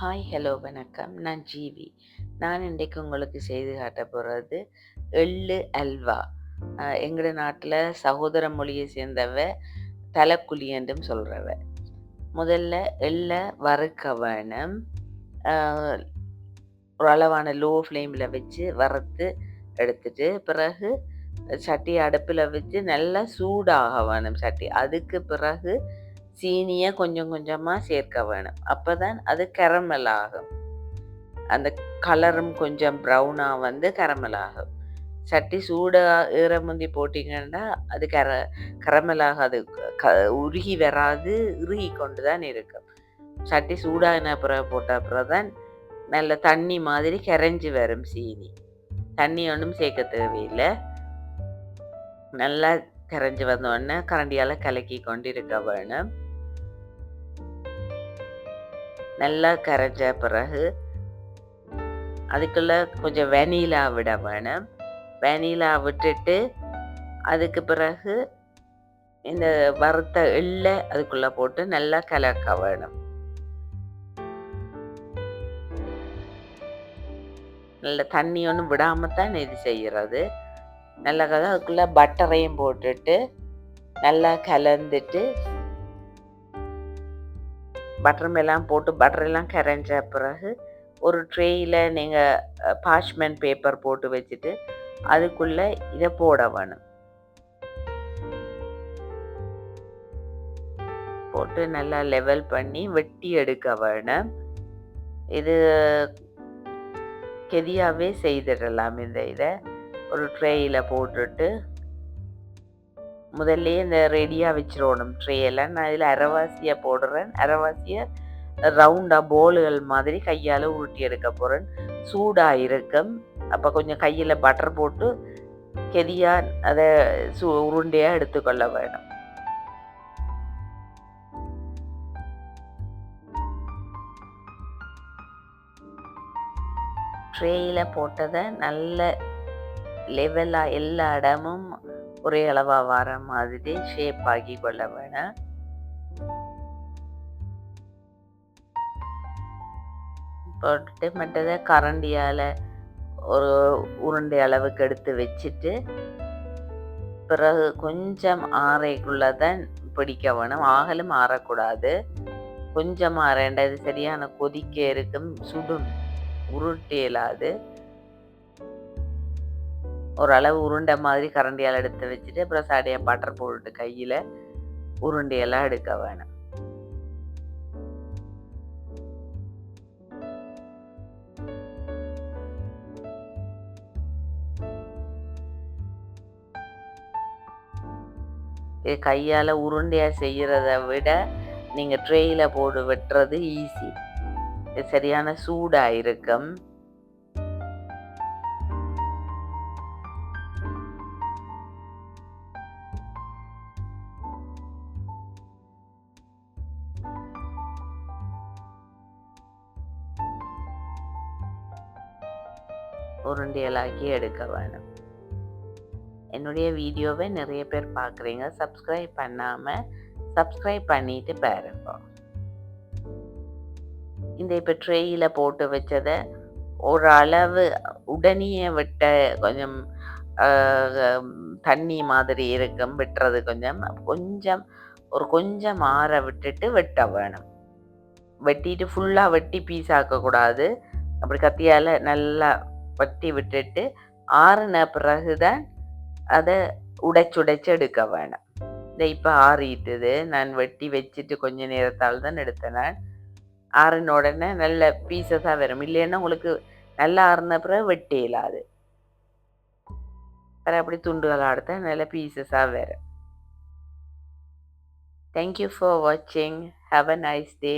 Hi hello வணக்கம். நான் ஜீவி. நான் இன்றைக்கு உங்களுக்கு செய்து காட்ட போகிறது எள்ளு அல்வா. எங்களோட நாட்டில் சகோதர மொழியை சேர்ந்தவ தலைக்குழி என்றும் சொல்கிறவ முதல்ல எள்ளை வறுக்க வேணும் ஒரு அளவான லோ ஃப்ளேமில் வச்சு வறுத்து எடுத்துட்டு பிறகு சட்டி அடுப்பில் வச்சு நல்லா சூடாக வேணும் சட்டி. அதுக்கு பிறகு சீனியை கொஞ்சம் கொஞ்சமாக சேர்க்க வேணும். அப்போ தான் அது கரமல் ஆகும். அந்த கலரும் கொஞ்சம் ப்ரௌனாக வந்து கரமல் ஆகும். சட்டி சூடாக ஈரமுந்தி முந்தி போட்டிங்கன்னா அது கர கரமலாக அது க உருகி வராது இறுகி கொண்டு தான் இருக்கும். சட்டி சூடாகின பிறகு போட்ட அப்புறம் தான் நல்ல தண்ணி மாதிரி கரைஞ்சி வரும் சீனி. தண்ணி ஒன்றும் சேர்க்க தேவையில்லை. நல்லா கரைஞ்சி வந்தோடனே கரண்டியால் கலக்கி கொண்டு இருக்க வேணும். நல்லா கரைஞ்ச பிறகு அதுக்குள்ளே கொஞ்சம் வெனிலா விட வேணும். வெனிலா விட்டுட்டு அதுக்கு பிறகு இந்த வறுத்த எள்ளை அதுக்குள்ளே போட்டு நல்லா கலக்க வேணும். நல்ல தண்ணி ஒன்றும் விடாமல் தான் இது செய்கிறது நல்லா கதை அதுக்குள்ளே பட்டரையும் போட்டுட்டு நல்லா கலந்துட்டு பட்டர் எல்லாம் போட்டு பட்டர் எல்லாம் கரைஞ்ச பிறகு ஒரு ட்ரேயில் நீங்கள் பாஷ்மெண்ட் பேப்பர் போட்டு வச்சுட்டு அதுக்குள்ளே இதை போட வேணும் போட்டு நல்லா லெவல் பண்ணி வெட்டி எடுக்க வேணும். இது கெதியாகவே செய்திடலாம் இந்த இதை. ஒரு ட்ரேயில் போட்டுட்டு முதல்ல இந்த ரெடியாக வச்சிடணும் ட்ரேயெல்லாம் நான் இதில் அரைவாசியாக போடுறேன். அரைவாசியை ரவுண்டாக போலுகள் மாதிரி கையால் உருட்டி எடுக்க போகிறேன் சூடாக இருக்கும். அப்போ கொஞ்சம் கையில் பட்டர் போட்டு கெதியாக அதை சு உருண்டையாக எடுத்துக்கொள்ள வேணும். ட்ரேயில் போட்டதை நல்ல லெவலாக எல்லா இடமும் ஒரே அளவாக வர மாதிரி ஷேப் ஆக்கி கொள்ள வேணும் போட்டுட்டு மற்றதை கரண்டியால் ஒரு உருண்டை அளவுக்கு எடுத்து வச்சுட்டு பிறகு கொஞ்சம் ஆறைக்குள்ளே தான் பிடிக்க வேணும். ஆகலும் ஆறக்கூடாது. கொஞ்சம் ஆறேண்டா இது சரியான கொதிக்க இருக்கும். சுடும். உருட்டியலாது. ஓரளவு உருண்டை மாதிரி கரண்டியால் எடுத்து வச்சுட்டு அப்புறம் சடையை பட்டர் போட்டுட்டு கையில் உருண்டையெல்லாம் எடுக்க வேணும். இது கையால் உருண்டையாக செய்கிறத விட நீங்கள் ட்ரேயில் போட்டு வெட்டுறது ஈஸி இது சரியான சூடாக இருக்கும் உருண்டியலாக்கி எடுக்க வேணும். என்னுடைய வீடியோவை நிறைய பேர் பார்க்குறீங்க. சப்ஸ்கிரைப் பண்ணாமல் சப்ஸ்கிரைப் பண்ணிட்டு பாருங்க. இந்த இப்போ ட்ரேயில் போட்டு வச்சதை ஒரு அளவு உடனே விட்ட கொஞ்சம் தண்ணி மாதிரி இருக்கும். விட்டுறது கொஞ்சம் கொஞ்சம் ஒரு கொஞ்சம் ஆற விட்டுட்டு வெட்ட வேணும். வெட்டிட்டு ஃபுல்லாக வெட்டி பீஸ் ஆக்கக்கூடாது. அப்படி கத்தியால் நல்லா வட்டி விட்டுட்டு ஆறுன பிறகு தான் அதை உடைச்சுடைச்சு எடுக்க வேணும். இந்த இப்போ ஆறிட்டுது நான் வெட்டி வச்சுட்டு கொஞ்ச நேரத்தால் தான் எடுத்தேன் நான் ஆறின உடனே நல்ல பீசஸாக வரும். இல்லைன்னா உங்களுக்கு நல்லா ஆறின பிறகு வெட்டி இல்லாது. வேற அப்படி துண்டுகள் அடுத்த நல்ல பீசஸாக வரும். தேங்க்யூ ஃபார் வாட்சிங் ஹாவ் அ நைஸ் டே